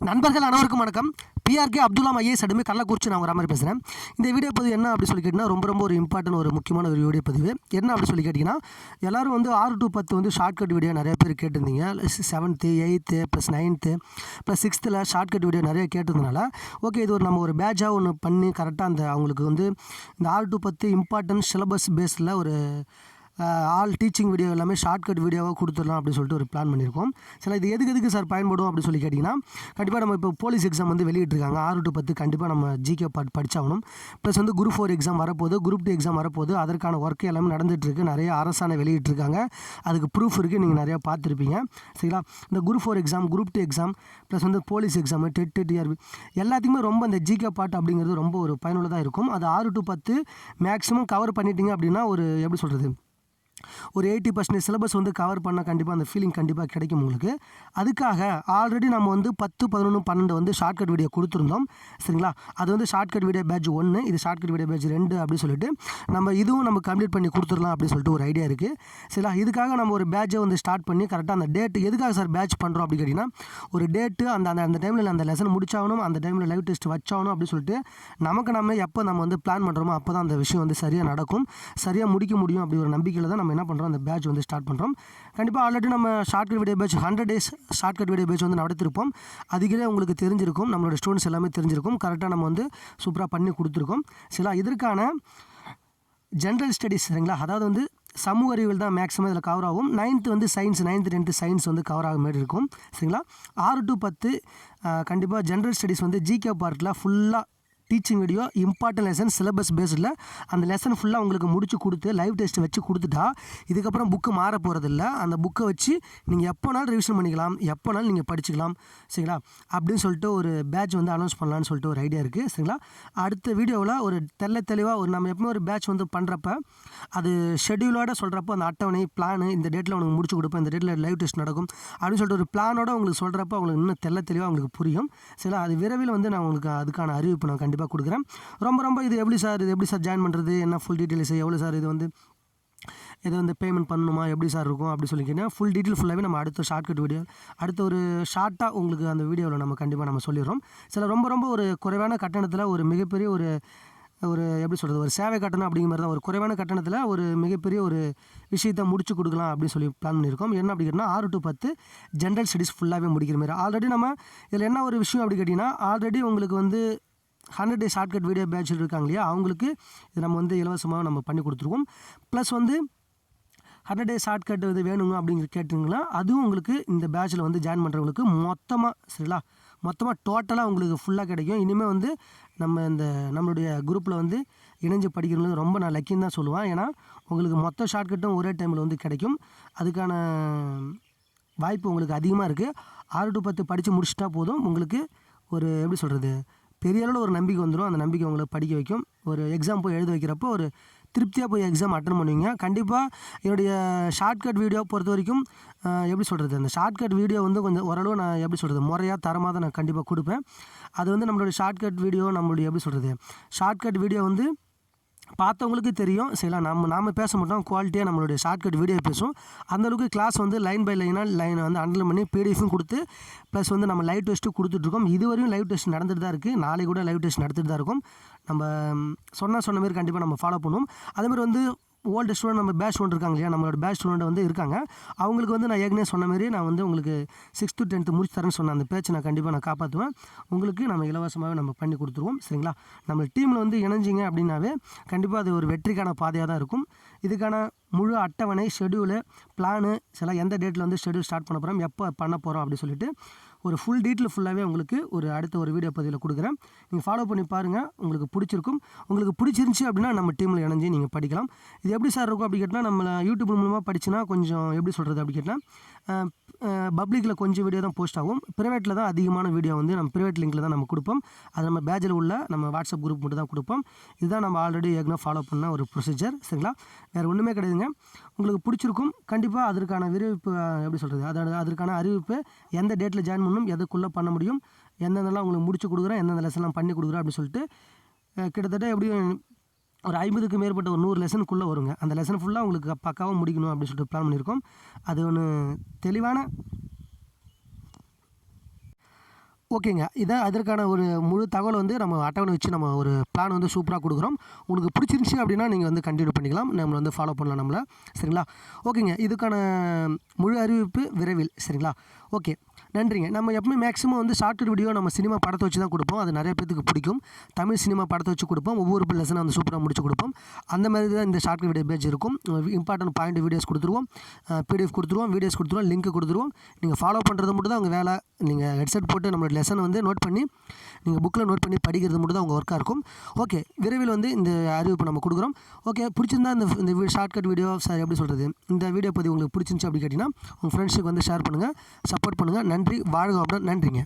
நண்பர்கள் அனைவருக்கும் வணக்கம். பிஆர்கே அப்துல்லாம் ஐஏஎஸ் அடிமை கள்ளக்குறிச்சி நான் வர மாதிரி பேசுகிறேன் இந்த வீடியோ பதிவு என்ன அப்படி சொல்லி கேட்டிங்கன்னா ரொம்ப ரொம்ப ஒரு இம்பார்ட்டன்ட் ஒரு முக்கியமான ஒரு வீடியோ பதிவு. என்ன அப்படி சொல்லி கேட்டிங்கன்னா எல்லோரும் வந்து ஆறு டு பத்து வந்து ஷார்ட்கட் வீடியோ நிறைய பேர் கேட்டிருந்தீங்க. Seventh eighth plus ninth plus சிக்ஸ்த்தில் shortcut video நிறைய கேட்டதுனால ஓகே இது ஒரு நம்ம ஒரு பேட்சாக ஒன்று பண்ணி கரெக்டாக அந்த அவங்களுக்கு வந்து இந்த ஆறு டு பத்து இம்பார்ட்டன்ட் சிலபஸ் பேஸில் ஒரு ஆல் டீச்சிங் வீடியோ எல்லாமே ஷார்ட்கட் வீடியோவாக கொடுத்துடலாம் அப்படின்னு சொல்லிட்டு ஒரு பிளான் பண்ணியிருக்கோம். சில இது எதுக்கு எதுக்கு சார் பயன்படும் அப்படின்னு சொல்லி கேட்டிங்கன்னா கண்டிப்பாக நம்ம இப்போ போலீஸ் எக்ஸாம் வந்து வெளியிட்டிருக்காங்க. ஆறு டு பத்து கண்டிப்பாக நம்ம ஜிகே பாட் படிச்சாகணும். ப்ளஸ் வந்து குரூப் ஃபோர் எக்ஸாம் வரப்போது குரூப் டூ எக்ஸாம் வரப்போது அதற்கான ஒர்க் எல்லாமே நடந்துகிட்ருக்கு நிறைய அரசாணை வெளியிட்டிருக்காங்க. அதுக்கு ப்ரூஃப் இருக்குது நீங்கள் நிறையா பார்த்துருப்பீங்க. சரிங்களா? இந்த group four exam group two exam plus வந்து போலீஸ் எக்ஸாம் டெட்டு டிஆர்பி எல்லாத்துக்குமே ரொம்ப இந்த ஜிகே பாட் அப்படிங்கிறது ரொம்ப ஒரு பயனுள்ளதாக இருக்கும். அது ஆறு டு பத்து மேக்ஸிமம் கவர் பண்ணிட்டீங்க அப்படின்னா ஒரு எப்படி சொல்கிறது ஒரு எயிட்டி பர்சன்டேஜ் சிலபஸ் வந்து கவர் பண்ணால் கண்டிப்பாக அந்த ஃபீலிங் கண்டிப்பாக கிடைக்கும் உங்களுக்கு. அதுக்காக ஆல்ரெடி நம்ம வந்து பத்து பதினொன்று பன்னெண்டு வந்து ஷார்ட்கட் வீடியோ கொடுத்துருந்தோம். சரிங்களா? அது வந்து ஷார்ட்கட் வீடியோ பேட்ச் ஒன்று இது ஷார்ட்கட் வீடியோ பேட்ச் ரெண்டு அப்படின்னு சொல்லிட்டு நம்ம இதுவும் நம்ம கம்ப்ளீட் பண்ணி கொடுத்துடலாம் அப்படின்னு சொல்லிட்டு ஒரு ஐடியா இருக்குது சரிங்களா? இதுக்காக நம்ம ஒரு பேட்சை வந்து ஸ்டார்ட் பண்ணி கரெக்டாக அந்த டேட் எதுக்காக சார் பேட்ச் பண்ணுறோம் அப்படி கேட்டிங்கன்னா ஒரு டேட்டு அந்த அந்த அந்த டைமில் அந்த லெசன் முடிச்சாகணும் அந்த டைமில் லைவ் டெஸ்ட் வச்சாகணும் அப்படின்னு சொல்லிட்டு நமக்கு நம்ம எப்போ நம்ம வந்து பிளான் பண்ணுறோமோ அப்போ தான் அந்த விஷயம் வந்து சரியாக நடக்கும். சரியாக முடிக்க முடியும் அப்படி ஒரு நம்பிக்கையில் தான் நம்ம என்ன பண்ணுறோம் அந்த பேட்ச் வந்து ஸ்டார்ட் பண்ணுறோம் கண்டிப்பாக ஆல்ரெடி நம்ம shortcut video batch hundred days shortcut video batch வந்து நடத்திருப்போம். அதுக்கே உங்களுக்கு தெரிஞ்சிருக்கும். நம்மளோட ஸ்டூடெண்ட்ஸ் எல்லாமே தெரிஞ்சிருக்கும். கரெக்டாக நம்ம வந்து சூப்பராக பண்ணி கொடுத்துருக்கோம். சில இதற்கான ஜென்ரல் ஸ்டடீஸ் சரிங்களா? அதாவது வந்து சமூக அறிவியல் தான் மேக்ஸிமம் இதில் கவர் ஆகும். நைன்த்து வந்து சயின்ஸ் நைன்த்து டென்த்து சயின்ஸ் வந்து கவர் ஆக மாதிரி இருக்கும். சரிங்களா? ஆறு டு பத்து கண்டிப்பாக ஜென்ரல் ஸ்டடீஸ் வந்து ஜிகே பார்ட்டில் ஃபுல்லாக teaching video important lesson syllabus பேஸில் அந்த லெசன் ஃபுல்லாக உங்களுக்கு முடிச்சு கொடுத்து லைவ் டெஸ்ட் வச்சு கொடுத்துட்டா இதுக்கப்புறம் புக்கு மாற போகிறதில்ல அந்த புக்கை வச்சு நீங்கள் எப்போனாலும் ரிவிஷன் பண்ணிக்கலாம் எப்போனாலும் நீங்கள் படிச்சுக்கலாம். சரிங்களா? அப்படின்னு சொல்லிட்டு ஒரு பேட்ச் வந்து அனௌன்ஸ் பண்ணலான்னு சொல்லிட்டு ஒரு ஐடியா இருக்குது சரிங்களா? அடுத்த வீடியோவில் ஒரு தெல்ல தெளிவாக ஒரு நம்ம எப்பவுமே ஒரு பேட்ச் வந்து பண்ணுறப்ப அது ஷெடியூலோட சொல்கிறப்போ அந்த அட்டவணை பிளான் இந்த டேட்டில் உனக்கு முடிச்சு கொடுப்பேன் இந்த டேட்டில் லைவ் டெஸ்ட் நடக்கும் அப்படின்னு சொல்லிட்டு ஒரு பிளானோட உங்களுக்கு சொல்கிறப்ப உங்களுக்கு இன்னும் தெல்ல தெளிவாக உங்களுக்கு புரியும். சரிங்களா? அது விரைவில் வந்து நான் உங்களுக்கு அதுக்கான அறிவிப்பு நான் கண்டிப்பாக கண்டிப்பாக கொடுக்குறேன். ரொம்ப ரொம்ப இது எப்படி சார் இது எப்படி சார் ஜாயின் பண்ணுறது என்ன ஃபுல் டீட்டெயில்ஸ் எவ்வளோ சார் இது வந்து இதை வந்து பேமெண்ட் பண்ணணுமா? எப்படி சார் இருக்கும்? அப்படி சொல்லிக்கிட்டேன் ஃபுல் டீட்டெயில் ஃபுல்லாகவே நம்ம அடுத்த ஷார்ட்கட் வீடியோ அடுத்த ஒரு ஷார்ட்டாக உங்களுக்கு அந்த வீடியோவில் நம்ம கண்டிப்பாக நம்ம சொல்லிடுறோம். சில ரொம்ப ரொம்ப ஒரு குறைவான கட்டணத்தில் ஒரு மிகப்பெரிய ஒரு ஒரு எப்படி சொல்கிறது ஒரு சேவை கட்டணம் அப்படிங்கிற மாதிரி தான் ஒரு குறைவான கட்டணத்தில் ஒரு மிகப்பெரிய ஒரு விஷயத்தை முடிச்சு கொடுக்கலாம் அப்படின்னு சொல்லி பிளான் பண்ணியிருக்கோம். என்ன அப்படி கேட்டிங்கன்னா ஆறு டு பத்து ஜென்ரல் ஸ்டடீஸ் ஃபுல்லாகவே முடிக்கிற மாதிரி. ஆல்ரெடி நம்ம இதில் என்ன ஒரு விஷயம் அப்படி கேட்டிங்கன்னா ஆல்ரெடி உங்களுக்கு வந்து hundred day shortcut video batch இருக்காங்க இல்லையா? அவங்களுக்கு இது நம்ம வந்து இலவசமாக நம்ம பண்ணி கொடுத்துருக்கோம். ப்ளஸ் வந்து ஹண்ட்ரட் டே ஷார்ட்கட் இது வேணுங்க அப்படிங்கிற கேட்டிங்கன்னா அதுவும் உங்களுக்கு இந்த பேட்சில் வந்து ஜாயின் பண்ணுறவங்களுக்கு மொத்தமாக சரிங்களா? மொத்தமாக டோட்டலாக உங்களுக்கு ஃபுல்லாக கிடைக்கும். இனிமேல் வந்து நம்ம இந்த நம்மளுடைய குரூப்பில் வந்து இணைஞ்சு படிக்கிறவங்களுக்கு ரொம்ப நான் லக்கின்னு தான் சொல்லுவேன். ஏன்னா உங்களுக்கு மொத்த ஷார்ட்கட்டும் ஒரே டைமில் வந்து கிடைக்கும். அதுக்கான வாய்ப்பு உங்களுக்கு அதிகமாக இருக்குது ஆறு டு பத்து படித்து முடிச்சிட்டா போதும். உங்களுக்கு ஒரு எப்படி சொல்கிறது பெரிய அளவில் ஒரு நம்பிக்கை வந்துடும் அந்த நம்பிக்கை உங்களை படிக்க வைக்கும். ஒரு எக்ஸாம் போய் எழுத வைக்கிறப்போ ஒரு திருப்தியாக போய் எக்ஸாம் அட்டன் பண்ணுவீங்க. கண்டிப்பாக என்னுடைய ஷார்ட்கட் வீடியோ பொறுத்த வரைக்கும் எப்படி சொல்கிறது அந்த ஷார்ட்கட் வீடியோ வந்து கொஞ்சம் ஓரளவு நான் எப்படி சொல்கிறது முறையாக தரமாக தான் நான் கண்டிப்பாக கொடுப்பேன். அது வந்து நம்மளுடைய ஷார்ட்கட் வீடியோ நம்மளுடைய எப்படி சொல்கிறது ஷார்ட்கட் வீடியோ வந்து பார்த்தவங்களுக்கு தெரியும். சரிங்களா? நம்ம நாம பேச மாட்டோம். குவாலிட்டியாக நம்மளுடைய ஷார்ட்கட் வீடியோ பேசும் அந்தளவுக்கு கிளாஸ் வந்து லைன் பை லைனாக லைனை வந்து அண்டர்லைன் பண்ணி பிடிஎஃபும் கொடுத்து ப்ளஸ் வந்து நம்ம லைவ் டெஸ்ட்டு கொடுத்துட்ருக்கோம் இதுவரையும் லைவ் டெஸ்ட் நடந்துட்டு தான் இருக்குது நாளைக்கு கூட லைவ் டெஸ்ட் நடத்திட்டு தான் இருக்கும். நம்ம சொன்னால் சொன்ன மாதிரி கண்டிப்பாக நம்ம ஃபாலோ பண்ணுவோம். அதேமாதிரி வந்து ஓல்டு ஸ்டூடெண்ட் நம்ம பேட்ச் ஸ்டூடெண்ட் இருக்காங்க இல்லையா? நம்மளோட பேட்ச் ஸ்டூடெண்ட் வந்து இருக்காங்க. அவங்களுக்கு வந்து நான் ஏற்கனவே சொன்ன மாதிரி நான் வந்து உங்களுக்கு சிக்ஸ்த்து டென்த்து முடிச்சு தரேன்னு சொன்ன அந்த பேச்சை நான் கண்டிப்பாக நான் காப்பாற்றுவேன் உங்களுக்கு நம்ம இலவசமாகவே நம்ம பண்ணி கொடுத்துருவோம். சரிங்களா? நம்ம டீமில் வந்து இணைஞ்சிங்க அப்படின்னாவே கண்டிப்பாக அது ஒரு வெற்றிக்கான பாதையாக தான் இருக்கும். இதுக்கான முழு அட்டவணை ஷெடியூலு பிளானு சில எந்த டேட்டில் வந்து ஷெடியூல் ஸ்டார்ட் பண்ண போகிறோம் எப்போ பண்ண போகிறோம் அப்படின்னு சொல்லிட்டு ஒரு ஃபுல் டீட்டெயில் ஃபுல்லாகவே உங்களுக்கு ஒரு அடுத்த ஒரு வீடியோ பதிவில் கொடுக்குறேன். நீங்கள் ஃபாலோ பண்ணி பாருங்கள் உங்களுக்கு பிடிச்சிருக்கும். உங்களுக்கு பிடிச்சிருந்துச்சி அப்படின்னா நம்ம டீமில் இணைஞ்சு நீங்கள் படிக்கலாம். இது எப்படி சார் இருக்கும் அப்படி கேட்டால் நம்ம யூடியூப் மூலமாக படிச்சுனா கொஞ்சம் எப்படி சொல்கிறது அப்படி கேட்டால் பப்ளிக்கில் கொஞ்சம் வீடியோ தான் போஸ்ட் ஆகும். ப்ரைவேட்டில் தான் அதிகமான வீடியோ வந்து நம்ம ப்ரைவேட் லிங்கில் தான் நம்ம கொடுப்போம். அது நம்ம பேஜில் உள்ள நம்ம வாட்ஸ்அப் குரூப் மட்டும் தான் கொடுப்போம். இதுதான் நம்ம ஆல்ரெடி ஏற்கனவே ஃபாலோ பண்ண ஒரு ப்ரொசீஜர் சரிங்களா? வேறு ஒன்றுமே கிடையாதுங்க. உங்களுக்கு பிடிச்சிருக்கும் கண்டிப்பாக அதற்கான விரிவிப்பு எப்படி சொல்கிறது அதோட அதற்கான அறிவிப்பு எந்த டேட்டில் ஜாயின் பண்ணணும் எதுக்குள்ளே பண்ண முடியும் எந்தெந்தெல்லாம் உங்களுக்கு முடிச்சு கொடுக்குறேன் எந்தெந்த லெசன்லாம் பண்ணி கொடுக்குறேன் அப்படின்னு சொல்லிட்டு கிட்டத்தட்ட எப்படியும் ஒரு ஐம்பதுக்கு மேற்பட்ட ஒரு நூறு லெசனுக்குள்ளே வருங்க. அந்த லெசன் ஃபுல்லாக உங்களுக்கு பக்காவாக முடிக்கணும் அப்படின்னு சொல்லிட்டு பிளான் பண்ணியிருக்கோம். அது ஒன்று தெளிவான ஓகேங்க. இதான் அதற்கான ஒரு முழு தகவல் வந்து நம்ம அட்டவணை வச்சு நம்ம ஒரு பிளான் வந்து சூப்பராக கொடுக்குறோம். உங்களுக்கு பிடிச்சிருந்துச்சி அப்படின்னா நீங்கள் வந்து கண்டினியூ பண்ணிக்கலாம். நம்மளை வந்து ஃபாலோ பண்ணலாம் நம்மளை. சரிங்களா? ஓகேங்க. இதுக்கான முழு அறிவிப்பு விரைவில். சரிங்களா? ஓகே. நன்றிங்க. நம்ம எப்பவுமே மேக்ஸிமம் வந்து ஷார்ட் வீடியோ நம்ம சினிமா படத்தை வச்சு தான் கொடுப்போம். அது நிறைய பேத்துக்கு பிடிக்கும். தமிழ் சினிமா படத்தை வச்சு கொடுப்போம். ஒவ்வொரு லெசனை வந்து சூப்பராக முடிச்சு கொடுப்போம். அந்த மாதிரி தான் இந்த ஷார்ட் வீடியோ பேஜ் இருக்கும். இம்பார்ட்டன்ட் பாயிண்ட் வீடியோஸ் கொடுத்துருவோம். பிடிஎஃப் கொடுத்துருவோம். வீடியோஸ் கொடுத்துருவோம். லிங்க் கொடுத்துருவோம். நீங்கள் ஃபாலோ பண்ணுறது மட்டும் தான் உங்கள் வேலை. நீங்கள் ஹெட்செட் போட்டு நம்மளோட லெசனை வந்து நோட் பண்ணி நீங்கள் புக்கில் நோட் பண்ணி படிக்கிறது மட்டும் தான் உங்கள் ஒர்க்காக இருக்கும். ஓகே விரைவில் வந்து இந்த அறிவிப்பு நம்ம கொடுக்குறோம். ஓகே பிடிச்சிருந்தா இந்த இந்த ஷார்ட்கட் வீடியோ சார் எப்படி சொல்கிறது இந்த வீடியோ பதிவு உங்களுக்கு பிடிச்சிருந்துச்சி அப்படி கேட்டிங்கன்னா உங்கள் ஃப்ரெண்ட்ஸுக்கு வந்து ஷேர் பண்ணுங்கள் சப்போர்ட் பண்ணுங்கள் நன்றி. வாழ்க வளமுடன். நன்றிங்க.